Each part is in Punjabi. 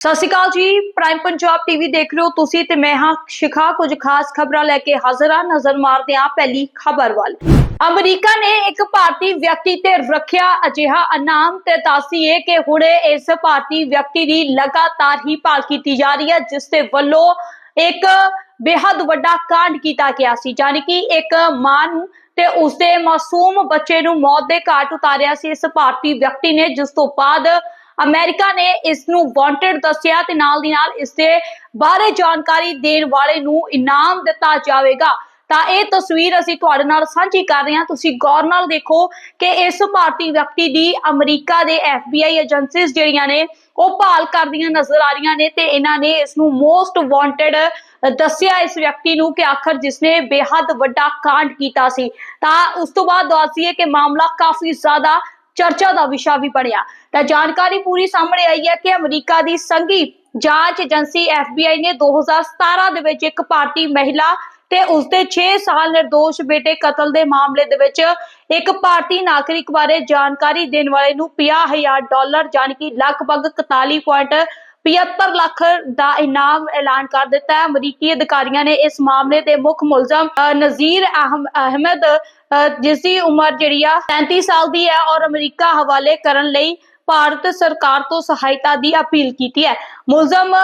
ਸਤਿ ਸ਼੍ਰੀ ਅਕਾਲ ਜੀ ਪ੍ਰਾਈਮ ਪੰਜਾਬ ਟੀਵੀ ਦੇਖ ਰਹੇ ਹੋ ਤੁਸੀਂ ਤੇ ਮੈਂ ਹਾਂ ਸ਼ਿਖਾ। ਕੁਝ ਖਾਸ ਖਬਰਾਂ ਲੈ ਕੇ ਹਾਜ਼ਰ ਹਾਂ, ਨਜ਼ਰ ਮਾਰਦੇ ਹਾਂ ਪਹਿਲੀ ਖਬਰ ਵੱਲ। ਅਮਰੀਕਾ ਨੇ ਇੱਕ ਭਾਰਤੀ ਵਿਅਕਤੀ ਤੇ ਰੱਖਿਆ ਅਜਿਹਾ ਇਨਾਮ ਤੇ ਦੱਸੀਏ ਕਿ ਹੁਣੇ ਇਸ ਭਾਰਤੀ ਵਿਅਕਤੀ ਦੀ ਲਗਾਤਾਰ ਹੀ ਭਾਲ ਕੀਤੀ ਜਾ ਰਹੀ ਹੈ, ਜਿਸ ਦੇ ਵੱਲੋਂ ਇੱਕ ਬੇहद ਵੱਡਾ ਕਾਂਡ ਕੀਤਾ ਗਿਆ ਸੀ। ਯਾਨੀ ਕਿ ਇੱਕ ਮਾਂ ਨੂੰ ਤੇ ਉਸਦੇ ਮਾਸੂਮ ਬੱਚੇ ਨੂੰ ਮੌਤ ਦੇ ਘਾਟ ਉਤਾਰਿਆ ਸੀ। ਇਸ ਭਾਰਤੀ ਵਿਅਕਤੀ ਨੇ ਜਿਸ ਤੋਂ ਬਾਅਦ ਅਮਰੀਕਾ ਨੇ ਇਸ ਨੂੰ ਵਾਂਟਡ ਦੱਸਿਆ ਤੇ ਨਾਲ ਦੀ ਨਾਲ ਇਸ ਦੇ ਬਾਰੇ ਜਾਣਕਾਰੀ ਦੇਣ ਵਾਲੇ ਨੂੰ ਇਨਾਮ ਦਿੱਤਾ ਜਾਵੇਗਾ। ਤਾਂ ਇਹ ਤਸਵੀਰ ਅਸੀਂ ਤੁਹਾਡੇ ਨਾਲ ਸਾਂਝੀ ਕਰ ਰਹੇ ਹਾਂ। ਤੁਸੀਂ ਗੌਰ ਨਾਲ ਦੇਖੋ ਕਿ ਇਸ ਭਾਰਤੀ ਵਿਅਕਤੀ ਦੀ ਅਮਰੀਕਾ ਦੇ FBI ਏਜੰਸੀਜ਼ ਜਿਹੜੀਆਂ ਨੇ, ਉਹ ਭਾਲ ਕਰਦੀਆਂ ਨਜ਼ਰ ਆ ਰਹੀਆਂ ਨੇ ਤੇ ਇਹਨਾਂ ਨੇ ਇਸ ਨੂੰ ਮੋਸਟ ਵਾਂਟਡ ਦੱਸਿਆ ਇਸ ਵਿਅਕਤੀ ਨੂੰ ਕਿ ਆਖਰ ਜਿਸਨੇ ਬੇਹੱਦ ਵੱਡਾ ਕਾਂਡ ਕੀਤਾ ਸੀ। ਤਾਂ ਉਸ ਤੋਂ ਬਾਅਦ ਦੱਸੀਏ ਕਿ ਮਾਮਲਾ ਕਾਫੀ ਜ਼ਿਆਦਾ ਚਰਚਾ ਦਾ ਵਿਸ਼ਾ ਵੀ ਬਣਿਆ ਤਾਂ ਜਾਣਕਾਰੀ ਪੂਰੀ ਸਾਹਮਣੇ ਆਈ ਹੈ ਕਿ ਅਮਰੀਕਾ ਦੀ ਸੰਘੀ ਜਾਂਚ ਏਜੰਸੀ ਐਫਬੀਆਈ ਨੇ 2017 ਦੇ ਵਿੱਚ ਇੱਕ ਭਾਰਤੀ ਮਹਿਲਾ ਤੇ ਉਸ ਦੇ 6 ਸਾਲ ਨਿਰਦੋਸ਼ ਬੇਟੇ ਕਤਲ ਦੇ ਮਾਮਲੇ ਦੇ ਵਿੱਚ ਇੱਕ ਭਾਰਤੀ ਨਾਗਰਿਕ ਬਾਰੇ ਜਾਣਕਾਰੀ ਦੇਣ ਵਾਲੇ ਨੂੰ 50000 ਡਾਲਰ ਜਾਨਕੀ ਲਗਭਗ 41. 75 ਲੱਖ ਦਾ ਇਨਾਮ ਐਲਾਨ ਕਰ ਦਿੱਤਾ ਹੈ। ਅਮਰੀਕੀ ਅਧਿਕਾਰੀਆਂ ਨੇ ਇਸ ਮਾਮਲੇ ਦੇ ਮੁੱਖ ਮੁਲਜ਼ਮ ਨਜ਼ੀਰ ਅਹਿਮਦ ਜਿਸ ਦੀ ਉਮਰ ਜਿਹੜੀ ਆ 37 ਸਾਲ ਦੀ ਹੈ ਔਰ ਅਮਰੀਕਾ ਹਵਾਲੇ ਕਰਨ ਲਈ ਭਾਰਤ ਸਰਕਾਰ ਤੋਂ ਸਹਾਇਤਾ ਦੀ ਅਪੀਲ ਕੀਤੀ ਹੈ। ਮੁਲਜ਼ਮ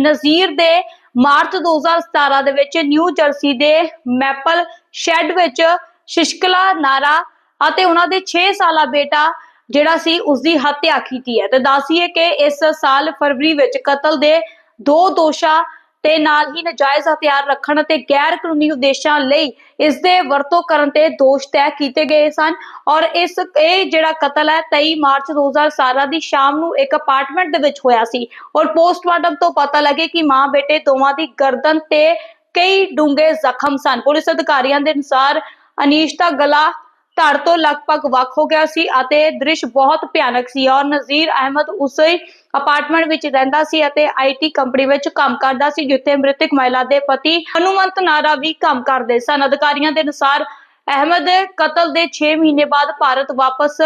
ਨਜ਼ੀਰ ਦੇ ਮਾਰਚ 2017 ਦੇ ਵਿੱਚ ਨਿਊ ਜਰਸੀ ਦੇ ਮੈਪਲ ਸ਼ੈੱਡ ਵਿੱਚ ਸ਼ਿਸ਼ਕਲਾ, ਨਾਰਾ ਅਤੇ ਉਹਨਾਂ ਦੇ 6 ਸਾਲਾ ਬੇਟਾ ਜਿਹੜਾ ਸੀ ਉਸ ਦੀ ਹੱਤਿਆ ਕੀਤੀ ਹੈ। ਤੇ ਦੱਸੀਏ ਕਿ ਇਸ ਸਾਲ ਫਰਵਰੀ ਵਿੱਚ ਕਤਲ ਦੇ ਦੋ ਦੋਸ਼ਾਂ ਤੇ ਨਾਲ ਹੀ ਨਜਾਇਜ਼ ਹਥਿਆਰ ਰੱਖਣ ਅਤੇ ਗੈਰ ਕਾਨੂੰਨੀ ਉਦੇਸ਼ਾਂ ਲਈ ਇਸ ਦੇ ਵਰਤੋਂ ਕਰਨ ਤੇ ਦੋਸ਼ ਤੈਅ ਕੀਤੇ ਗਏ ਸਨ। ਔਰ ਇਸ, ਇਹ ਜਿਹੜਾ ਕਤਲ ਹੈ 23 ਮਾਰਚ 2017 ਦੀ ਸ਼ਾਮ ਨੂੰ ਇੱਕ ਅਪਾਰਟਮੈਂਟ ਦੇ ਵਿੱਚ ਹੋਇਆ ਸੀ। ਔਰ ਪੋਸਟਮਾਰਟਮ ਤੋਂ ਪਤਾ ਲੱਗੇ ਕਿ ਮਾਂ ਬੇਟੇ ਦੋਵਾਂ ਦੀ ਗਰਦਨ ਤੇ ਕਈ ਡੂੰਘੇ ਜ਼ਖਮ ਸਨ। ਪੁਲਿਸ ਅਧਿਕਾਰੀਆਂ ਦੇ ਅਨੁਸਾਰ ਅਨੀਸ਼ ਦਾ ਗਲਾ ਧੜ ਤੋਂ ਲਗਭਗ ਵੱਖ ਹੋ ਗਿਆ ਸੀ ਅਤੇ ਦ੍ਰਿਸ਼ ਬਹੁਤ ਭਿਆਨਕ ਸੀ ਔਰ ਨਜ਼ੀਰ ਅਹਿਮਦ ਉਸੇ ਅਪਾਰਟਮੈਂਟ ਵਿੱਚ ਰਹਿੰਦਾ ਸੀ ਅਤੇ ਆਈਟੀ ਕੰਪਨੀ ਵਿੱਚ ਕੰਮ ਕਰਦਾ ਸੀ, ਜਿੱਥੇ ਮ੍ਰਿਤਕ ਮਹਿਲਾ ਦੇ ਪਤੀ ਹਨੂਮੰਤ ਨਾਰਾ ਵੀ ਕੰਮ ਕਰਦੇ ਸਨ। ਅਧਿਕਾਰੀਆਂ ਦੇ ਅਨੁਸਾਰ ਅਹਿਮਦ ਕਤਲ ਦੇ 6 ਮਹੀਨੇ ਬਾਅਦ ਭਾਰਤ ਵਾਪਸ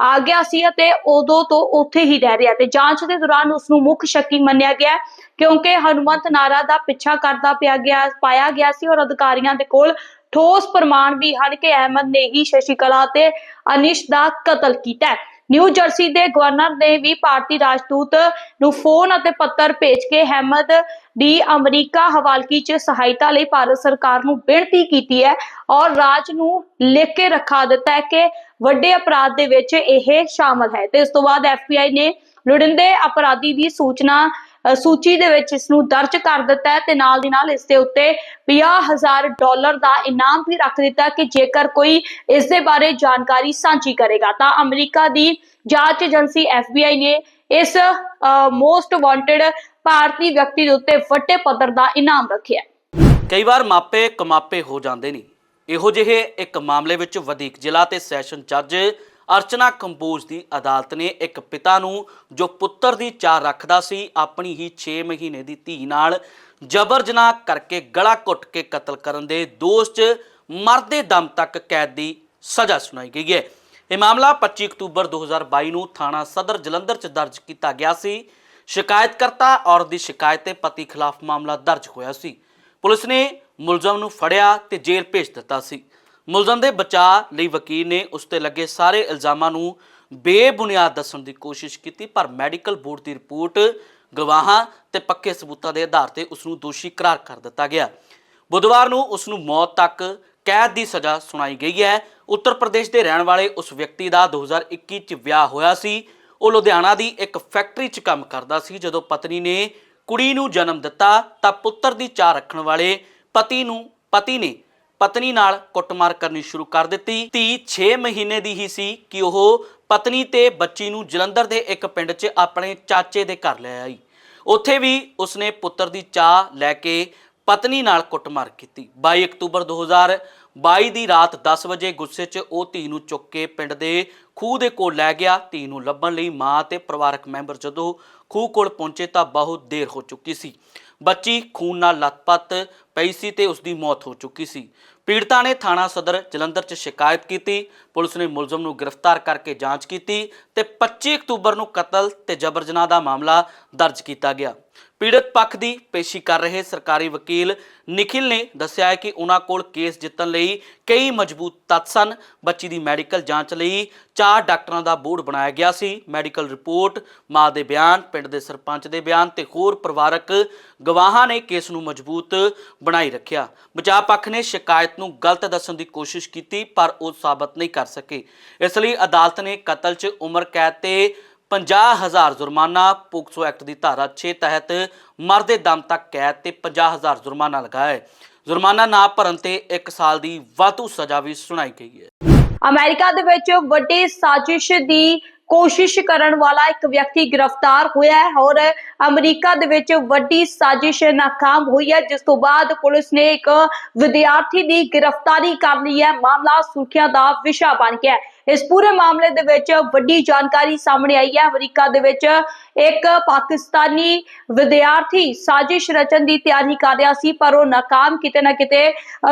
ਆ ਗਿਆ ਸੀ ਅਤੇ ਉਦੋਂ ਤੋਂ ਉੱਥੇ ਹੀ ਰਹਿ ਰਿਹਾ ਤੇ ਜਾਂਚ ਦੇ ਦੌਰਾਨ ਉਸ ਨੂੰ ਮੁੱਖ ਸ਼ੱਕੀ ਮੰਨਿਆ ਗਿਆ ਕਿਉਂਕਿ ਹਨੂਮੰਤ ਨਾਰਾ ਦਾ ਪਿੱਛਾ ਕਰਦਾ ਪਿਆ ਗਿਆ, ਪਾਇਆ ਗਿਆ ਸੀ ਔਰ ਅਧਿਕਾਰੀਆਂ ਦੇ ਕੋਲ ਠੋਸ ਪ੍ਰਮਾਣ ਵੀ ਹਨ ਕਿ ਅਹਿਮਦ ਨੇ ਹੀ ਸ਼ਸ਼ੀਕਲਾ ਤੇ ਅਨਿਸ਼ ਦਾ ਕਤਲ ਕੀਤਾ ਹੈ। ਨਿਊ ਜਰਸੀ ਦੇ ਗਵਰਨਰ ਨੇ ਵੀ ਭਾਰਤੀ ਰਾਜਦੂਤ ਨੂੰ ਫੋਨ ਅਤੇ ਪੱਤਰ ਭੇਜ ਕੇ ਅਹਿਮਦ ਦੀ ਅਮਰੀਕਾ ਹਵਾਲਕੀ 'ਚ ਸਹਾਇਤਾ ਲਈ ਭਾਰਤ ਸਰਕਾਰ ਨੂੰ ਬੇਨਤੀ ਕੀਤੀ ਹੈ ਔਰ ਰਾਜ ਨੂੰ ਲਿਖ ਕੇ ਰਖਾ ਦਿੱਤਾ ਹੈ ਕਿ ਵੱਡੇ ਅਪਰਾਧ ਦੇ ਵਿੱਚ ਇਹ ਸ਼ਾਮਲ ਹੈ। ਤੇ ਇਸ ਤੋਂ ਬਾਅਦ FBI ਨੇ ਲੋੜੀਂਦੇ ਅਪਰਾਧੀ ਦੀ ਸੂਚਨਾ ਸੂਚੀ ਦੇ ਵਿੱਚ ਇਸ ਨੂੰ ਦਰਜ ਕਰ ਦਿੱਤਾ ਹੈ ਤੇ ਨਾਲ ਦੀ ਨਾਲ ਇਸ ਦੇ ਉੱਤੇ 50000 ਡਾਲਰ ਦਾ ਇਨਾਮ ਵੀ ਰੱਖ ਦਿੱਤਾ ਕਿ ਜੇਕਰ ਕੋਈ ਇਸ ਦੇ ਬਾਰੇ ਜਾਣਕਾਰੀ ਸਾਂਝੀ ਕਰੇਗਾ। ਤਾਂ ਅਮਰੀਕਾ ਦੀ ਜਾਂਚ ਏਜੰਸੀ FBI ਨੇ ਇਸ ਮੋਸਟ ਵਾਂਟਡ ਭਾਰਤੀ ਵਿਅਕਤੀ ਦੇ ਉੱਤੇ ਵੱਡੇ ਪੱਧਰ ਦਾ ਇਨਾਮ ਰੱਖਿਆ ਕਈ ਵਾਰ ਮਾਪੇ ਕਮਾਪੇ ਹੋ ਜਾਂਦੇ ਨੇ। ਇਹੋ ਜਿਹੇ ਇੱਕ ਮਾਮਲੇ ਵਿੱਚ ਵਧੀਕ ਜ਼ਿਲ੍ਹਾ ਤੇ ਸੈਸ਼ਨ ਜੱਜ ਅਰਚਨਾ ਕੰਬੋਜ ਦੀ ਅਦਾਲਤ ਨੇ ਇੱਕ ਪਿਤਾ ਨੂੰ, ਜੋ ਪੁੱਤਰ ਦੀ ਚਾਹ ਰੱਖਦਾ ਸੀ, ਆਪਣੀ ਹੀ 6 ਮਹੀਨੇ ਦੀ ਧੀ ਨਾਲ ਜਬਰ ਜਨਾਹ ਕਰਕੇ ਗਲਾ ਘੁੱਟ ਕੇ ਕਤਲ ਕਰਨ ਦੇ ਦੋਸ਼ 'ਚ ਮਰਦੇ ਦਮ ਤੱਕ ਕੈਦ ਦੀ ਸਜ਼ਾ ਸੁਣਾਈ ਗਈ ਹੈ। ਇਹ ਮਾਮਲਾ 25 ਅਕਤੂਬਰ 2022 ਨੂੰ ਥਾਣਾ ਸਦਰ ਜਲੰਧਰ 'ਚ ਦਰਜ ਕੀਤਾ ਗਿਆ ਸੀ। ਸ਼ਿਕਾਇਤਕਰਤਾ ਔਰਤ ਦੀ ਸ਼ਿਕਾਇਤ ਤੇ ਪਤੀ ਖਿਲਾਫ ਮਾਮਲਾ ਦਰਜ ਹੋਇਆ ਸੀ। ਪੁਲਿਸ ਨੇ ਮੁਲਜ਼ਮ ਨੂੰ ਫੜਿਆ ਤੇ ਜੇਲ੍ਹ ਭੇਜ ਦਿੱਤਾ ਸੀ। ਮੁਲਜ਼ਮ ਦੇ ਬਚਾਅ ਲਈ ਵਕੀਲ ਨੇ ਉਸ ਤੇ ਲੱਗੇ ਸਾਰੇ ਇਲਜ਼ਾਮਾਂ ਨੂੰ ਬੇਬੁਨਿਆਦ ਦੱਸਣ ਦੀ ਕੋਸ਼ਿਸ਼ ਕੀਤੀ, ਪਰ ਮੈਡੀਕਲ ਬੋਰਡ ਦੀ ਰਿਪੋਰਟ ਗਵਾਹਾਂ ਤੇ ਪੱਕੇ ਸਬੂਤਾਂ ਦੇ ਆਧਾਰ ਤੇ ਉਸ ਨੂੰ ਦੋਸ਼ੀ ਕਰਾਰ ਕਰ ਦਿੱਤਾ ਗਿਆ। ਬੁੱਧਵਾਰ ਨੂੰ ਉਸ ਨੂੰ ਮੌਤ ਤੱਕ ਕੈਦ ਦੀ ਸਜ਼ਾ ਸੁਣਾਈ ਗਈ ਹੈ। ਉੱਤਰ ਪ੍ਰਦੇਸ਼ ਦੇ ਰਹਿਣ ਵਾਲੇ ਉਸ ਵਿਅਕਤੀ ਦਾ 2021 ਚ ਵਿਆਹ ਹੋਇਆ ਸੀ। ਉਹ ਲੁਧਿਆਣਾ ਦੀ ਇੱਕ ਫੈਕਟਰੀ 'ਚ ਕੰਮ ਕਰਦਾ ਸੀ। ਜਦੋਂ ਪਤਨੀ ਨੇ ਕੁੜੀ ਨੂੰ ਜਨਮ ਦਿੱਤਾ ਤਾਂ ਪੁੱਤਰ ਦੀ ਚਾਹ ਰੱਖਣ ਵਾਲੇ ਪਤੀ ਨੂੰ, ਪਤੀ ਨੇ ਪਤਨੀ ਨਾਲ ਕੁੱਟਮਾਰ ਕਰਨੀ ਸ਼ੁਰੂ ਕਰ ਦਿੱਤੀ। ਧੀ 6 ਮਹੀਨੇ ਦੀ ਹੀ ਸੀ ਕਿ ਉਹ ਪਤਨੀ ਤੇ ਬੱਚੀ ਨੂੰ ਜਲੰਧਰ ਦੇ ਇੱਕ ਪਿੰਡ 'ਚ ਆਪਣੇ ਚਾਚੇ ਦੇ ਘਰ ਲੈ ਆਈ। ਉੱਥੇ ਵੀ ਉਸਨੇ ਪੁੱਤਰ ਦੀ ਚਾਹ ਲੈ ਕੇ ਪਤਨੀ ਨਾਲ ਕੁੱਟਮਾਰ ਕੀਤੀ। 22 ਅਕਤੂਬਰ 2022 ਦੀ ਰਾਤ 10 ਵਜੇ ਗੁੱਸੇ 'ਚ ਉਹ ਧੀ ਨੂੰ ਚੁੱਕ ਕੇ ਪਿੰਡ ਦੇ ਖੂਹ ਦੇ ਕੋਲ ਲੈ ਗਿਆ। ਧੀ ਨੂੰ ਲੱਭਣ ਲਈ ਮਾਂ ਤੇ ਪਰਿਵਾਰਕ ਮੈਂਬਰ ਜਦੋਂ ਖੂਹ ਕੋਲ ਪਹੁੰਚੇ ਤਾਂ ਬਹੁਤ ਦੇਰ ਹੋ ਚੁੱਕੀ ਸੀ। ਬੱਚੀ ਖੂਨ ਨਾਲ ਲੱਤਪੱਤ ਪਈ ਸੀ ਤੇ ਉਸ ਦੀ ਮੌਤ ਹੋ ਚੁੱਕੀ ਸੀ। ਪੀੜਤਾ ਨੇ ਥਾਣਾ ਸਦਰ ਜਲੰਧਰ 'ਚ ਸ਼ਿਕਾਇਤ ਕੀਤੀ। ਪੁਲਿਸ ਨੇ ਮੁਲਜ਼ਮ ਨੂੰ ਗ੍ਰਿਫਤਾਰ ਕਰਕੇ ਜਾਂਚ ਕੀਤੀ ਤੇ 25 ਅਕਤੂਬਰ ਨੂੰ ਕਤਲ ਤੇ ਜਬਰ ਜਨਾਹ ਦਾ ਮਾਮਲਾ ਦਰਜ ਕੀਤਾ ਗਿਆ। ਪੀੜਤ ਪੱਖ ਦੀ ਪੇਸ਼ੀ ਕਰ ਰਹੇ ਸਰਕਾਰੀ ਵਕੀਲ ਨikhil ਨੇ ਦੱਸਿਆ ਹੈ ਕਿ ਉਹਨਾਂ ਕੋਲ ਕੇਸ ਜਿੱਤਣ ਲਈ ਕਈ ਮਜ਼ਬੂਤ ਤੱਤ ਸਨ। ਬੱਚੀ ਦੀ ਮੈਡੀਕਲ ਜਾਂਚ ਲਈ ਚਾਰ ਡਾਕਟਰਾਂ ਦਾ ਬੋਰਡ ਬਣਾਇਆ ਗਿਆ ਸੀ। ਮੈਡੀਕਲ ਰਿਪੋਰਟ, ਮਾਂ ਦੇ ਬਿਆਨ, ਪਿੰਡ ਦੇ ਸਰਪੰਚ ਦੇ ਬਿਆਨ ਤੇ ਹੋਰ ਪਰਿਵਾਰਕ ਗਵਾਹਾਂ ਨੇ ਕੇਸ ਨੂੰ ਮਜ਼ਬੂਤ ਬਣਾਈ ਰੱਖਿਆ। ਬਚਾਅ ਪੱਖ ਨੇ ਸ਼ਿਕਾਇਤ ਨੂੰ ਗਲਤ ਦੱਸਣ ਦੀ ਕੋਸ਼ਿਸ਼ ਕੀਤੀ ਪਰ ਉਹ ਸਾਬਤ ਨਹੀਂ ਕਰ ਸਕੇ। ਇਸ ਲਈ ਅਦਾਲਤ ਨੇ ਕਤਲ 'ਚ ਉਮਰ ਕੈਦ ਤੇ 50000 ਜੁਰਮਾਨਾ ਪੋਕਸੋ ਐਕਟ ਦੀ ਧਾਰਾ 6 ਤਹਿਤ ਮਰਦੇ ਦਮ ਤੱਕ ਕੈਦ ਤੇ 50000 ਜੁਰਮਾਨਾ ਲਗਾਇਆ ਹੈ। ਜੁਰਮਾਨਾ ਨਾ ਭਰਨ ਤੇ 1 ਸਾਲ ਦੀ ਵਾਧੂ ਸਜ਼ਾ ਵੀ ਸੁਣਾਈ ਗਈ ਹੈ। ਅਮਰੀਕਾ ਦੇ ਵਿੱਚ ਵੱਡੀ ਸਾਜ਼ਿਸ਼ ਦੀ ਕੋਸ਼ਿਸ਼ ਕਰਨ ਵਾਲਾ ਇੱਕ ਵਿਅਕਤੀ ਗ੍ਰਿਫਤਾਰ ਹੋਇਆ ਹੈ ਔਰ ਅਮਰੀਕਾ ਦੇ ਵਿੱਚ ਵੱਡੀ ਸਾਜ਼ਿਸ਼ ਨਾਕਾਮ ਹੋਈ ਹੈ, ਜਿਸ ਤੋਂ ਬਾਅਦ ਪੁਲਿਸ ਨੇ ਇੱਕ ਵਿਦਿਆਰਥੀ ਦੀ ਗ੍ਰਿਫਤਾਰੀ ਕਰ ਲਈ ਹੈ। ਮਾਮਲਾ ਸੁਰਖੀਆਂ ਦਾ ਵਿਸ਼ਾ ਬਣ ਗਿਆ ਹੈ। ਇਸ ਪੂਰੇ ਮਾਮਲੇ ਦੇ ਵਿੱਚ ਵੱਡੀ ਜਾਣਕਾਰੀ ਸਾਹਮਣੇ ਆਈ ਹੈ। ਅਮਰੀਕਾ ਦੇ ਵਿੱਚ ਇੱਕ ਪਾਕਿਸਤਾਨੀ ਵਿਦਿਆਰਥੀ ਸਾਜ਼ਿਸ਼ ਰਚਨ ਦੀ ਤਿਆਰੀ ਕਰ ਰਿਹਾ ਸੀ, ਪਰ ਉਹ ਨਾਕਾਮ ਕਿਤੇ ਨਾ ਕਿਤੇ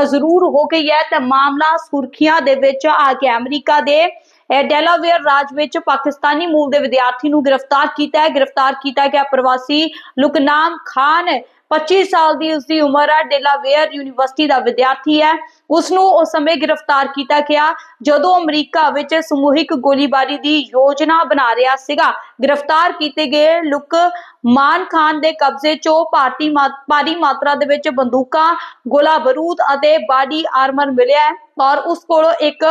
ਜ਼ਰੂਰ ਹੋ ਗਈ ਹੈ ਤੇ ਮਾਮਲਾ ਸੁਰਖੀਆਂ ਦੇ ਵਿੱਚ ਆ ਗਿਆ ਅਮਰੀਕਾ ਦੇ ਡੈਲਾਵੇਅਰ ਰਾਜ ਵਿੱਚ ਪਾਕਿਸਤਾਨੀ ਮੂਲ ਦੇ ਵਿਦਿਆਰਥੀ ਨੂੰ ਗ੍ਰਿਫਤਾਰ ਕੀਤਾ ਹੈ। ਗ੍ਰਿਫਤਾਰ ਕੀਤਾ ਗਿਆ ਪ੍ਰਵਾਸੀ ਲੁਕਨਾਮ ਖਾਨ 25 ਸਾਲ ਦੀ ਉਸਦੀ ਉਮਰ ਹੈ। ਡੈਲਾਵੇਅਰ ਯੂਨੀਵਰਸਿਟੀ ਦਾ ਵਿਦਿਆਰਥੀ ਹੈ। ਉਸ ਨੂੰ ਉਸ ਸਮੇਂ ਗ੍ਰਿਫਤਾਰ ਕੀਤਾ ਗਿਆ ਜਦੋਂ ਅਮਰੀਕਾ ਵਿੱਚ ਸਮੂਹਿਕ ਗੋਲੀਬਾਰੀ ਦੀ ਯੋਜਨਾ ਬਣਾ ਰਿਹਾ ਸੀਗਾ। ਗ੍ਰਿਫਤਾਰ ਕੀਤੇ ਗਏ ਲੁਕ ਮਾਨ ਖਾਨ ਦੇ ਕਬਜ਼ੇ 'ਚੋਂ ਭਾਰਤੀ ਭਾਰੀ ਮਾਤਰਾ ਦੇ ਵਿੱਚ ਬੰਦੂਕਾਂ ਗੋਲਾ ਬਾਰੂਦ ਅਤੇ ਬਾਡੀ ਆਰਮਰ ਮਿਲਿਆ ਔਰ ਉਸ ਕੋਲੋਂ ਇੱਕ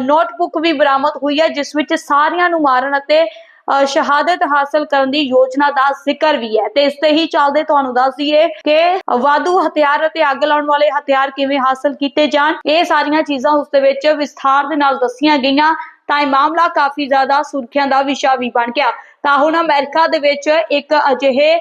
ਨੋਟਬੁੱਕ ਵੀ ਬਰਾਮਦ ਹੋਈ ਹੈ, ਜਿਸ ਵਿੱਚ ਸਾਰਿਆਂ ਨੂੰ ਮਾਰਨ ਅਤੇ ਸ਼ਹਾਦਤ ਹਾਸਲ ਕਰਨ ਦੀ ਯੋਜਨਾ ਦਾ ਜ਼ਿਕਰ ਵੀ ਹੈ। ਤੇ ਇਸ ਤੇ ਹੀ ਚੱਲਦੇ ਤੁਹਾਨੂੰ ਦੱਸ ਦਈਏ ਕਿ ਵਾਧੂ ਹਥਿਆਰ ਅਤੇ ਅੱਗ ਲਾਉਣ ਵਾਲੇ ਹਥਿਆਰ ਕਿਵੇਂ ਹਾਸਲ ਕੀਤੇ ਜਾਣ, ਇਹ ਸਾਰੀਆਂ ਚੀਜ਼ਾਂ ਉਸ ਦੇ ਵਿੱਚ ਵਿਸਥਾਰ ਦੇ ਨਾਲ ਦੱਸੀਆਂ ਗਈਆਂ, ਤਾਂ ਇਹ ਮਾਮਲਾ ਕਾਫੀ ਜ਼ਿਆਦਾ ਸੁਰਖੀਆਂ ਦਾ ਵਿਸ਼ਾ ਵੀ ਬਣ ਗਿਆ। ਤਾਂ ਹੁਣ ਅਮਰੀਕਾ ਦੇ ਵਿੱਚ ਇੱਕ ਅਜਿਹੇ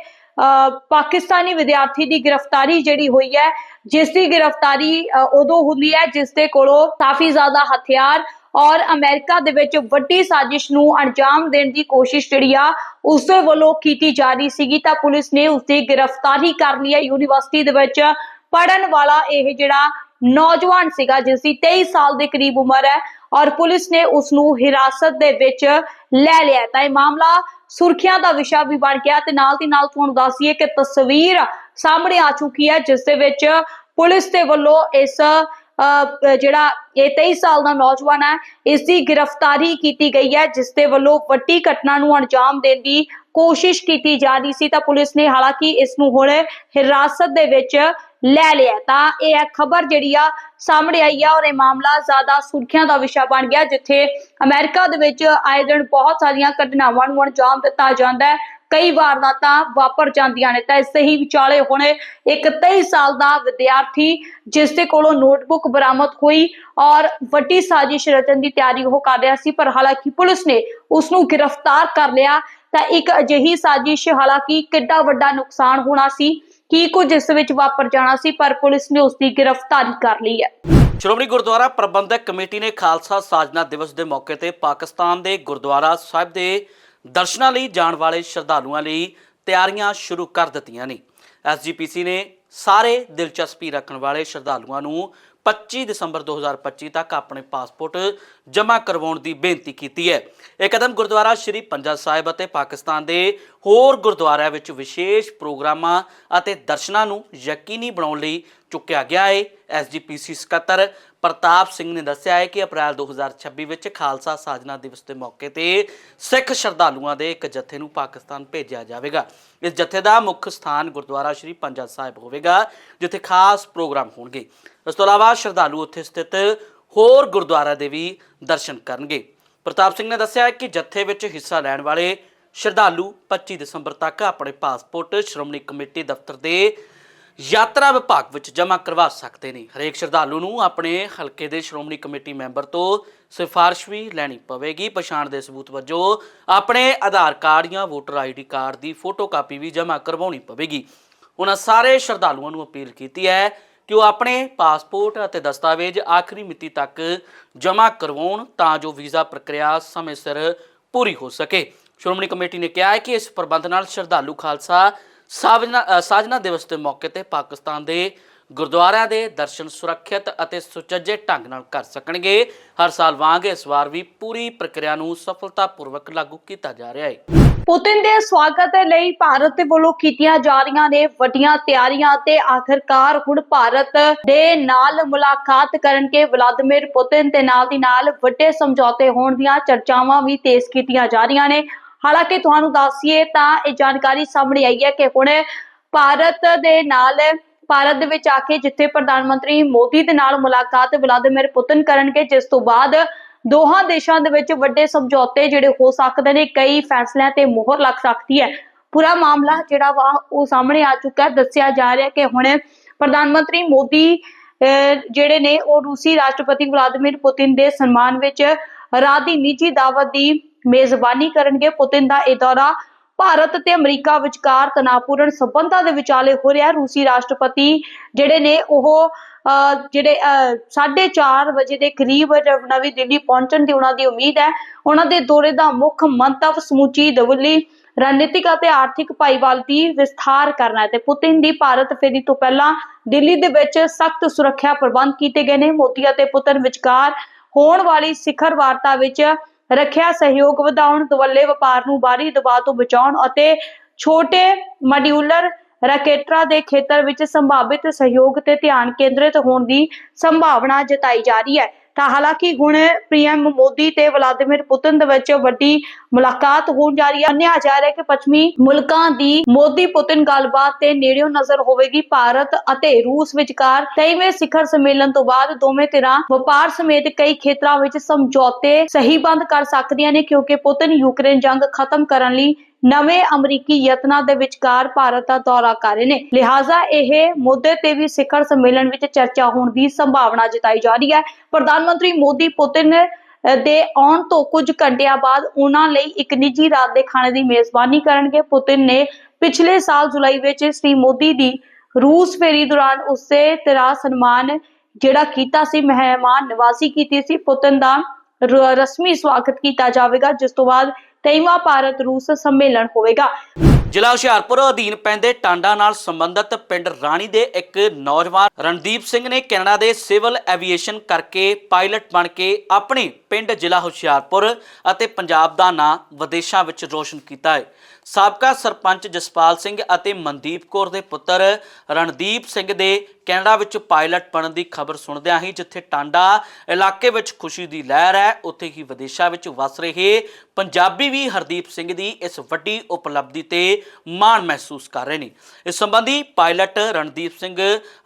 ਪਾਕਿਸਤਾਨੀ ਵਿਦਿਆਰਥੀ ਦੀ ਗ੍ਰਿਫਤਾਰੀ ਜਿਹੜੀ ਹੋਈ ਹੈ, ਜਿਸ ਦੀ ਗ੍ਰਿਫਤਾਰੀ ਉਦੋਂ ਹੁੰਦੀ ਹੈ, ਜਿਸ ਦੇ ਕੋਲੋਂ ਕਾਫੀ ਜ਼ਿਆਦਾ ਹਥਿਆਰ ਔਰ ਅਮਰੀਕਾ ਦੇ ਵਿੱਚ ਵੱਡੀ ਸਾਜ਼ਿਸ਼ ਨੂੰ ਅੰਜਾਮ ਦੇਣ ਦੀ ਕੋਸ਼ਿਸ਼ ਜਿਹੜੀ ਆ, ਉਸ ਵੱਲੋਂ ਕੀਤੀ ਜਾ ਰਹੀ ਸੀਗੀ, ਤਾਂ ਪੁਲਿਸ ਨੇ ਉਸ ਦੀ ਗ੍ਰਿਫਤਾਰੀ ਕਰ ਲਈ ਹੈ। ਯੂਨੀਵਰਸਿਟੀ ਦੇ ਵਿੱਚ ਪੜਨ ਵਾਲਾ ਇਹ ਜਿਹੜਾ ਨੌਜਵਾਨ ਸੀਗਾ, ਜਿਸ ਦੀ 23 ਸਾਲ ਦੇ ਕਰੀਬ ਉਮਰ ਹੈ ਔਰ ਪੁਲਿਸ ਨੇ ਉਸ ਨੂੰ ਹਿਰਾਸਤ ਦੇ ਵਿੱਚ ਲੈ ਲਿਆ ਤਾਂ ਇਹ ਮਾਮਲਾ ਸੁਰਖੀਆਂ ਦਾ ਵਿਸ਼ਾ ਵੀ ਬਣ ਗਿਆ ਤੇ ਨਾਲ ਦੀ ਨਾਲ ਤੁਹਾਨੂੰ ਦੱਸ ਦਈਏ ਕਿ ਤਸਵੀਰ ਸਾਹਮਣੇ ਆ ਚੁੱਕੀ ਹੈ ਜਿਸ ਦੇ ਵਿੱਚ ਪੁਲਿਸ ਦੇ ਵੱਲੋਂ ਇਸ ਅਹ, ਜਿਹੜਾ ਇਹ 23 ਸਾਲ ਦਾ ਨੌਜਵਾਨ ਹੈ ਇਸ ਦੀ ਗ੍ਰਿਫਤਾਰੀ ਕੀਤੀ ਗਈ ਹੈ ਜਿਸ ਦੇ ਵੱਲੋਂ ਵੱਡੀ ਘਟਨਾ ਨੂੰ ਅੰਜਾਮ ਦੇਣ ਦੀ ਕੋਸ਼ਿਸ਼ ਕੀਤੀ ਜਾ ਰਹੀ ਸੀ। ਤਾਂ ਪੁਲਿਸ ਨੇ ਹਾਲਾਂਕਿ ਇਸ ਨੂੰ ਹੁਣ ਹਿਰਾਸਤ ਦੇ ਵਿੱਚ ਲੈ ਲਿਆ। ਤਾਂ ਇਹ ਹੈ ਖਬਰ ਜਿਹੜੀ ਆ ਸਾਹਮਣੇ ਆਈ ਆ ਔਰ ਇਹ ਮਾਮਲਾ ਜ਼ਿਆਦਾ ਸੁਰਖੀਆਂ ਦਾ ਵਿਸ਼ਾ ਬਣ ਗਿਆ, ਜਿੱਥੇ ਅਮਰੀਕਾ ਦੇ ਵਿੱਚ ਆਏ ਦਿਨ ਬਹੁਤ ਸਾਰੀਆਂ ਘਟਨਾਵਾਂ ਨੂੰ ਅੰਜਾਮ ਦਿੱਤਾ ਜਾਂਦਾ ਹੈ। ਕਈ ਵਾਰਦਾਤਾਂ ਵਾਪਰ ਜਾਂਦੀਆਂ ਨੇ। ਤਾਂ ਇਸੇ ਹੀ ਵਿਚਾਲੇ ਹੁਣ ਇੱਕ 23 ਸਾਲ ਦਾ ਵਿਦਿਆਰਥੀ, ਜਿਸ ਦੇ ਕੋਲੋਂ ਨੋਟਬੁੱਕ ਬਰਾਮਦ ਹੋਈ ਔਰ ਵੱਡੀ ਸਾਜ਼ਿਸ਼ ਰਚਨ ਦੀ ਤਿਆਰੀ ਉਹ ਕਰ ਰਿਹਾ ਸੀ, ਪਰ ਹਾਲਾਂਕਿ ਪੁਲਿਸ ਨੇ ਉਸ ਨੂੰ ਗ੍ਰਿਫਤਾਰ ਕਰ ਲਿਆ। ਤਾਂ ਇੱਕ ਅਜਿਹੀ ਸਾਜ਼ਿਸ਼ ਹਾਲਾਂਕਿ ਕਿੱਡਾ ਵੱਡਾ ਨੁਕਸਾਨ ਹੋਣਾ ਸੀ। ਕੀ ਕੁਝ ਇਸ ਵਿੱਚ ਵਾਪਰ ਜਾਣਾ ਸੀ, ਪਰ ਪੁਲਿਸ ਨੇ ਉਸ ਦੀ ਗ੍ਰਿਫਤਾਰੀ ਕਰ ਲਈ ਹੈ। ਸ਼੍ਰੋਮਣੀ ਗੁਰਦੁਆਰਾ ਪ੍ਰਬੰਧਕ ਕਮੇਟੀ ਨੇ ਖਾਲਸਾ ਸਾਜਨਾ ਦਿਵਸ ਦੇ ਮੌਕੇ ਤੇ ਪਾਕਿਸਤਾਨ ਦੇ ਗੁਰਦੁਆਰਾ ਸਾਹਿਬ ਦੇ ਦਰਸ਼ਨਾਂ ਲਈ ਜਾਣ ਵਾਲੇ ਸ਼ਰਧਾਲੂਆਂ ਲਈ ਤਿਆਰੀਆਂ ਸ਼ੁਰੂ ਕਰ ਦਿੱਤੀਆਂ ਨੇ। ਐਸਜੀਪੀਸੀ ਨੇ ਸਾਰੇ ਦਿਲਚਸਪੀ ਰੱਖਣ ਵਾਲੇ ਸ਼ਰਧਾਲੂਆਂ ਨੂੰ 25 ਦਸੰਬਰ 2025 ਤੱਕ ਆਪਣੇ ਪਾਸਪੋਰਟ ਜਮ੍ਹਾਂ ਕਰਵਾਉਣ ਦੀ ਬੇਨਤੀ ਕੀਤੀ ਹੈ। ਇਹ ਕਦਮ ਗੁਰਦੁਆਰਾ ਸ਼੍ਰੀ ਪੰਜਾ ਸਾਹਿਬ ਅਤੇ ਪਾਕਿਸਤਾਨ ਦੇ ਹੋਰ ਗੁਰਦੁਆਰਿਆਂ ਵਿੱਚ ਵਿਸ਼ੇਸ਼ ਪ੍ਰੋਗਰਾਮਾਂ ਅਤੇ ਦਰਸ਼ਨਾਂ ਨੂੰ ਯਕੀਨੀ ਬਣਾਉਣ ਲਈ ਚੁੱਕਿਆ ਗਿਆ ਹੈ ਐਸਜੀਪੀਸੀ ਸਕੱਤਰ ਪ੍ਰਤਾਪ ਸਿੰਘ ਨੇ ਦੱਸਿਆ ਹੈ ਕਿ ਅਪ੍ਰੈਲ 2026 ਵਿੱਚ ਖਾਲਸਾ ਸਾਜਨਾ ਦਿਵਸ ਦੇ ਮੌਕੇ ਤੇ ਸਿੱਖ ਸ਼ਰਧਾਲੂਆਂ ਦੇ ਇੱਕ ਜਥੇ ਨੂੰ ਪਾਕਿਸਤਾਨ ਭੇਜਿਆ ਜਾਵੇਗਾ। ਇਸ ਜਥੇ ਦਾ ਮੁੱਖ ਸਥਾਨ ਗੁਰਦੁਆਰਾ ਸ਼੍ਰੀ ਪੰਜਾ ਸਾਹਿਬ ਹੋਵੇਗਾ, ਜਿੱਥੇ ਖਾਸ ਪ੍ਰੋਗਰਾਮ ਹੋਣਗੇ। ਇਸ ਤੋਂ ਇਲਾਵਾ ਸ਼ਰਧਾਲੂ ਉੱਥੇ ਸਥਿਤ ਹੋਰ ਗੁਰਦੁਆਰਾ ਦੇ ਵੀ ਦਰਸ਼ਨ ਕਰਨਗੇ। ਪ੍ਰਤਾਪ ਸਿੰਘ ਨੇ ਦੱਸਿਆ ਕਿ ਜਥੇ ਵਿੱਚ ਹਿੱਸਾ ਲੈਣ ਵਾਲੇ ਸ਼ਰਧਾਲੂ 25 ਦਸੰਬਰ ਤੱਕ ਆਪਣੇ ਪਾਸਪੋਰਟ, ਸ਼੍ਰੋਮਣੀ ਕਮੇਟੀ ਦਫ਼ਤਰ ਦੇ ਯਾਤਰਾ ਵਿਭਾਗ ਵਿੱਚ ਜਮ੍ਹਾਂ ਕਰਵਾ ਸਕਦੇ ਨੇ। ਹਰੇਕ ਸ਼ਰਧਾਲੂ ਨੂੰ ਆਪਣੇ ਹਲਕੇ ਦੇ ਸ਼੍ਰੋਮਣੀ ਕਮੇਟੀ ਮੈਂਬਰ ਤੋਂ ਸਿਫਾਰਿਸ਼ ਵੀ ਲੈਣੀ ਪਵੇਗੀ। ਪਛਾਣ ਦੇ ਸਬੂਤ ਵਜੋਂ ਆਪਣੇ ਆਧਾਰ ਕਾਰਡ ਜਾਂ ਵੋਟਰ ਆਈਡੀ ਕਾਰਡ ਦੀ ਫੋਟੋਕਾਪੀ ਵੀ ਜਮ੍ਹਾਂ ਕਰਵਾਉਣੀ ਪਵੇਗੀ। ਉਹਨਾਂ ਸਾਰੇ ਸ਼ਰਧਾਲੂਆਂ ਨੂੰ ਅਪੀਲ ਕੀਤੀ ਹੈ ਕਿ ਉਹ ਆਪਣੇ ਪਾਸਪੋਰਟ ਅਤੇ ਦਸਤਾਵੇਜ਼ ਆਖਰੀ ਮਿਤੀ ਤੱਕ ਜਮ੍ਹਾਂ ਕਰਵਾਉਣ ਤਾਂ ਜੋ ਵੀਜ਼ਾ ਪ੍ਰਕਿਰਿਆ ਸਮੇਂ ਸਿਰ ਪੂਰੀ ਹੋ ਸਕੇ। ਸ਼੍ਰੋਮਣੀ ਕਮੇਟੀ ਨੇ ਕਿਹਾ ਹੈ ਕਿ ਇਸ ਪ੍ਰਬੰਧ ਨਾਲ ਸ਼ਰਧਾਲੂ ਖਾਲਸਾ ਸਾਜਨਾ ਸਾਜਨਾ ਦਿਵਸ ਦੇ ਮੌਕੇ ਤੇ ਪਾਕਿਸਤਾਨ ਦੇ ਗੁਰਦੁਆਰਿਆਂ ਦੇ ਦਰਸ਼ਨ ਸੁਰੱਖਿਅਤ ਅਤੇ ਸੁਚੱਜੇ ਢੰਗ ਨਾਲ ਕਰ ਸਕਣਗੇ। ਹਰ ਸਾਲ ਵਾਂਗ ਇਸ ਵਾਰ ਵੀ ਪੂਰੀ ਪ੍ਰਕਿਰਿਆ ਨੂੰ ਸਫਲਤਾਪੂਰਵਕ ਲਾਗੂ ਕੀਤਾ ਜਾ ਰਿਹਾ ਹੈ। ਪੁਤਿਨ ਦੇ ਸਵਾਗਤ ਲਈ ਭਾਰਤ ਦੇ ਵੱਲੋਂ ਕੀਤੀਆਂ ਜਾ ਰਹੀਆਂ ਨੇ ਵੱਡੀਆਂ ਤਿਆਰੀਆਂ ਤੇ ਆਖਰਕਾਰ ਹੁਣ ਭਾਰਤ ਦੇ ਨਾਲ ਮੁਲਾਕਾਤ ਕਰਨਗੇ। ਵਲਾਦੀਮਿਰ ਪੁਤਿਨ ਦੇ ਨਾਲ ਦੀ ਨਾਲ ਵੱਡੇ ਸਮਝੌਤੇ ਹੋਣ ਦੀਆਂ ਚਰਚਾਵਾਂ ਵੀ ਤੇਜ਼ ਕੀਤੀਆਂ ਜਾ ਰਹੀਆਂ ਨੇ। ਹਾਲਾਂਕਿ ਤੁਹਾਨੂੰ ਦੱਸੀਏ ਤਾਂ ਇਹ ਜਾਣਕਾਰੀ ਸਾਹਮਣੇ ਆਈ ਹੈ ਕਿ ਹੁਣ ਭਾਰਤ ਦੇ ਨਾਲ ਭਾਰਤ ਦੇ ਵਿੱਚ ਆ ਕੇ ਜਿੱਥੇ ਪ੍ਰਧਾਨ ਮੰਤਰੀ ਮੋਦੀ ਦੇ ਨਾਲ ਮੁਲਾਕਾਤ ਵਲਾਦੀਮਿਰ ਪੁਤਿਨ ਕਰਨਗੇ ਜਿਸ ਤੋਂ ਬਾਅਦ ਦੋਹਾਂ ਦੇਸ਼ਾਂ ਦੇ ਵਿੱਚ ਵੱਡੇ ਸਮਝੌਤੇ ਜਿਹੜੇ ਹੋ ਸਕਦੇ ਨੇ ਕਈ ਫੈਸਲਿਆਂ ਤੇ ਮੋਹਰ ਲੱਗ ਸਕਦੀ ਹੈ। ਪੂਰਾ ਮਾਮਲਾ ਜਿਹੜਾ ਵਾ ਉਹ ਸਾਹਮਣੇ ਆ ਚੁੱਕਾ ਦੱਸਿਆ ਜਾ ਰਿਹਾ ਕਿ ਹੁਣ ਪ੍ਰਧਾਨ ਮੰਤਰੀ ਮੋਦੀ ਅਹ, ਜਿਹੜੇ ਨੇ ਉਹ ਰੂਸੀ ਰਾਸ਼ਟਰਪਤੀ ਵਲਾਦੀਮੀਰ ਪੁਤਿਨ ਦੇ ਸਨਮਾਨ ਵਿੱਚ ਰਾਤ ਦੀ ਨਿੱਜੀ ਦਾਵਤ ਦੀ ਮੇਜ਼ਬਾਨੀ ਕਰਨਗੇ। ਪੁਤਿਨ ਦਾ ਇਹ ਦੌਰਾ ਭਾਰਤ ਤੇ ਅਮਰੀਕਾ ਵਿਚਕਾਰ ਤਣਾਅਪੂਰਨ ਸਬੰਧਾਂ ਦੇ ਵਿਚਾਲੇ ਹੋ ਰਿਹਾ ਰੂਸੀ ਰਾਸ਼ਟਰਪਤੀ ਜਿਹੜੇ ਨੇ ਉਹ ਜਿਹੜੇ 4:30 ਵਜੇ ਦੇ ਕਰੀਬ ਨਵੀਂ ਦਿੱਲੀ ਪਹੁੰਚਣ ਦੀ ਉਹਨਾਂ ਦੀ ਉਮੀਦ ਹੈ। ਉਹਨਾਂ ਦੇ ਦੌਰੇ ਦਾ ਮੁੱਖ ਮੰਤਵ ਸਮੁੱਚੀ ਦਵਲੀ, ਰਣਨੀਤਿਕ ਅਤੇ ਆਰਥਿਕ ਭਾਈਵਾਲ ਦੀ ਵਿਸਥਾਰ ਕਰਨਾ ਹੈ। ਤੇ ਪੁਤਿਨ ਦੀ ਭਾਰਤ ਫੇਰੀ ਤੋਂ ਪਹਿਲਾਂ ਦਿੱਲੀ ਦੇ ਵਿੱਚ ਸਖਤ ਸੁਰੱਖਿਆ ਪ੍ਰਬੰਧ ਕੀਤੇ ਗਏ ਨੇ। ਮੋਦੀ ਅਤੇ ਪੁਤਿਨ ਵਿਚਕਾਰ ਹੋਣ ਵਾਲੀ ਸਿਖਰ ਵਾਰਤਾ ਵਿੱਚ ਰੱਖਿਆ ਸਹਿਯੋਗ ਵਧਾਉਣ, ਦੁਵੱਲੇ ਵਪਾਰ ਨੂੰ ਬਾਹਰੀ ਦਬਾਅ ਤੋਂ ਬਚਾਉਣ ਅਤੇ ਛੋਟੇ ਮੋਡਿਊਲਰ ਰੈਕੇਟਰਾਂ ਦੇ ਖੇਤਰ ਵਿੱਚ ਸੰਭਾਵਿਤ ਸਹਿਯੋਗ ਤੇ ਧਿਆਨ ਕੇਂਦਰਿਤ ਹੋਣ ਦੀ ਸੰਭਾਵਨਾ ਜਤਾਈ ਜਾ ਰਹੀ ਹੈ। ਤਾਂ ਹਾਲਾਂਕਿ ਹੁਣ ਪੀਐਮ ਮੋਦੀ ਤੇ ਵਲਾਦੀਮਿਰ ਪੁਤਿਨ ਦੇ ਵਿੱਚ ਵੱਡੀ ਮੁਲਾਕਾਤ ਹੋਣ ਜਾ ਰਹੀ ਹੈ। ਮੰਨਿਆ ਜਾ ਰਿਹਾ ਹੈ ਕਿ ਪੱਛਮੀ ਮੁਲਕਾਂ ਦੀ ਮੋਦੀ ਪੁਤਿਨ ਗੱਲਬਾਤ ਤੇ ਨੇੜਿਓਂ ਨਜ਼ਰ ਹੋਵੇਗੀ। ਭਾਰਤ ਅਤੇ ਰੂਸ ਵਿਚਕਾਰ 23ਵੇਂ ਸਿਖਰ ਸੰਮੇਲਨ ਤੋਂ ਬਾਅਦ ਦੋਵੇਂ ਧਿਰਾਂ ਵਪਾਰ ਸਮੇਤ ਕਈ ਖੇਤਰਾਂ ਵਿੱਚ ਸਮਝੌਤੇ ਸਹੀਬੰਦ ਕਰ ਸਕਦੀਆਂ ਨੇ ਕਿਉਂਕਿ ਪੁਤਿਨ ਯੂਕਰੇਨ ਜੰਗ ਖਤਮ ਕਰਨ ਲਈ ਨਵੇਂ ਅਮਰੀਕੀ ਯਤਨਾਂ ਦੇ ਵਿਚਕਾਰ ਭਾਰਤ ਦਾ ਦੌਰਾ ਕਰ ਰਹੇ ਨੇ। ਲਿਹਾਜ਼ਾ ਇਹ ਮੁੱਦੇ ਤੇ ਵੀ ਸਿਖਰ ਸੰਮੇਲਨ ਵਿੱਚ ਚਰਚਾ ਹੋਣ ਦੀ ਸੰਭਾਵਨਾ ਜਤਾਈ ਜਾ ਰਹੀ ਹੈ। ਪ੍ਰਧਾਨ ਮੰਤਰੀ ਮੋਦੀ ਪੁਤਿਨ ਦੇ ਆਉਣ ਤੋਂ ਕੁਝ ਘੰਟਿਆਂ ਬਾਅਦ ਉਹਨਾਂ ਲਈ ਇੱਕ ਨਿੱਜੀ ਰਾਤ ਦੇ ਖਾਣੇ ਦੀ ਮੇਜ਼ਬਾਨੀ ਕਰਨਗੇ। ਪੁਤਿਨ ਨੇ ਪਿਛਲੇ ਸਾਲ ਜੁਲਾਈ ਵਿੱਚ ਸ੍ਰੀ ਮੋਦੀ ਦੀ ਰੂਸ ਫੇਰੀ ਦੌਰਾਨ ਉਸੇ ਤਰ੍ਹਾਂ ਸਨਮਾਨ ਜਿਹੜਾ ਕੀਤਾ ਸੀ, ਮਹਿਮਾਨ ਨਿਵਾਸੀ ਕੀਤੀ ਸੀ, ਪੁਤਿਨ ਦਾ ਰਸਮੀ ਸਵਾਗਤ ਕੀਤਾ ਜਾਵੇਗਾ, ਜਿਸ ਤੋਂ ਬਾਅਦ 23ਵਾਂ ਭਾਰਤ ਰੂਸ ਸੰਮੇਲਨ ਹੋਵੇਗਾ। ਜ਼ਿਲ੍ਹਾ ਹੁਸ਼ਿਆਰਪੁਰ ਅਧੀਨ ਪੈਂਦੇ ਟਾਂਡਾ ਨਾਲ ਸੰਬੰਧਿਤ ਪਿੰਡ ਰਾਣੀ ਦੇ ਇੱਕ ਨੌਜਵਾਨ ਰਣਦੀਪ ਸਿੰਘ ਨੇ ਕੈਨੇਡਾ ਦੇ ਸਿਵਲ ਐਵੀਏਸ਼ਨ ਕਰਕੇ ਪਾਇਲਟ ਬਣ ਕੇ ਆਪਣੇ ਪਿੰਡ ਜ਼ਿਲ੍ਹਾ ਹੁਸ਼ਿਆਰਪੁਰ ਅਤੇ ਪੰਜਾਬ ਦਾ ਨਾਂ ਵਿਦੇਸ਼ਾਂ ਵਿੱਚ ਰੋਸ਼ਨ ਕੀਤਾ ਹੈ। ਸਾਬਕਾ ਸਰਪੰਚ ਜਸਪਾਲ ਸਿੰਘ ਅਤੇ ਮਨਦੀਪ ਕੌਰ ਦੇ ਪੁੱਤਰ ਰਣਦੀਪ ਸਿੰਘ ਦੇ ਕੈਨੇਡਾ ਵਿੱਚ ਪਾਇਲਟ ਬਣਨ ਦੀ ਖਬਰ ਸੁਣਦਿਆਂ ਹੀ ਜਿੱਥੇ ਟਾਂਡਾ ਇਲਾਕੇ ਵਿੱਚ ਖੁਸ਼ੀ ਦੀ ਲਹਿਰ ਹੈ, ਉੱਥੇ ਹੀ ਵਿਦੇਸ਼ਾਂ ਵਿੱਚ ਵਸ ਰਹੇ ਪੰਜਾਬੀ ਵੀ ਹਰਦੀਪ ਸਿੰਘ ਦੀ ਇਸ ਵੱਡੀ ਉਪਲਬਧੀ ਤੇ ਮਾਣ ਮਹਿਸੂਸ ਕਰ ਰਹੇ ਨੇ। ਇਸ ਸੰਬੰਧੀ ਪਾਇਲਟ ਰਣਦੀਪ ਸਿੰਘ,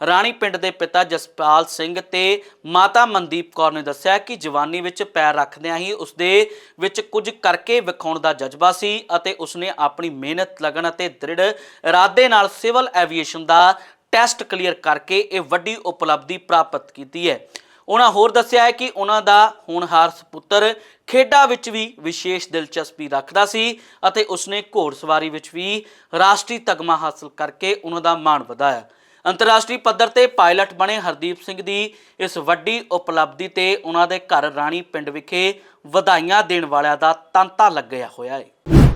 ਰਾਣੀ ਪਿੰਡ ਦੇ ਪਿਤਾ ਜਸਪਾਲ ਸਿੰਘ ਤੇ ਮਾਤਾ ਮਨਦੀਪ ਕੌਰ ਨੇ ਦੱਸਿਆ ਕਿ ਜਵਾਨੀ ਵਿੱਚ ਪੈਰ ਰੱਖਦਿਆਂ ਹੀ ਉਸਦੇ ਵਿੱਚ ਕੁਝ ਕਰਕੇ ਵਿਖਾਉਣ ਦਾ ਜਜ਼ਬਾ ਸੀ ਅਤੇ ਉਸਨੇ ਆਪਣੀ ਮਿਹਨਤ, ਲਗਨ ਅਤੇ ਦ੍ਰਿੜ ਇਰਾਦੇ ਨਾਲ ਸਿਵਲ ਐਵੀਏਸ਼ਨ ਦਾ ਟੈਸਟ ਕਲੀਅਰ ਕਰਕੇ ਇਹ ਵੱਡੀ ਉਪਲਬਧੀ ਪ੍ਰਾਪਤ ਕੀਤੀ ਹੈ। ਉਹਨਾਂ ਹੋਰ ਦੱਸਿਆ ਹੈ ਕਿ ਉਹਨਾਂ ਦਾ ਹੋਣਹਾਰ ਸੁਪੁੱਤਰ ਖੇਡਾਂ ਵਿੱਚ ਵੀ ਵਿਸ਼ੇਸ਼ ਦਿਲਚਸਪੀ ਰੱਖਦਾ ਸੀ ਅਤੇ ਉਸਨੇ ਘੋੜਸਵਾਰੀ ਵਿੱਚ ਵੀ ਰਾਸ਼ਟਰੀ ਤਗਮਾ ਹਾਸਲ ਕਰਕੇ ਉਹਨਾਂ ਦਾ ਮਾਣ ਵਧਾਇਆ। ਅੰਤਰਰਾਸ਼ਟਰੀ ਪੱਧਰ ਤੇ ਪਾਇਲਟ ਬਣੇ ਹਰਦੀਪ ਸਿੰਘ ਦੀ ਇਸ ਵੱਡੀ ਉਪਲਬਧੀ ਤੇ ਉਹਨਾਂ ਦੇ ਘਰ ਰਾਣੀ ਪਿੰਡ ਵਿਖੇ ਵਧਾਈਆਂ ਦੇਣ ਵਾਲਿਆਂ ਦਾ ਤਾਂਤਾ ਲੱਗਿਆ ਹੋਇਆ ਹੈ।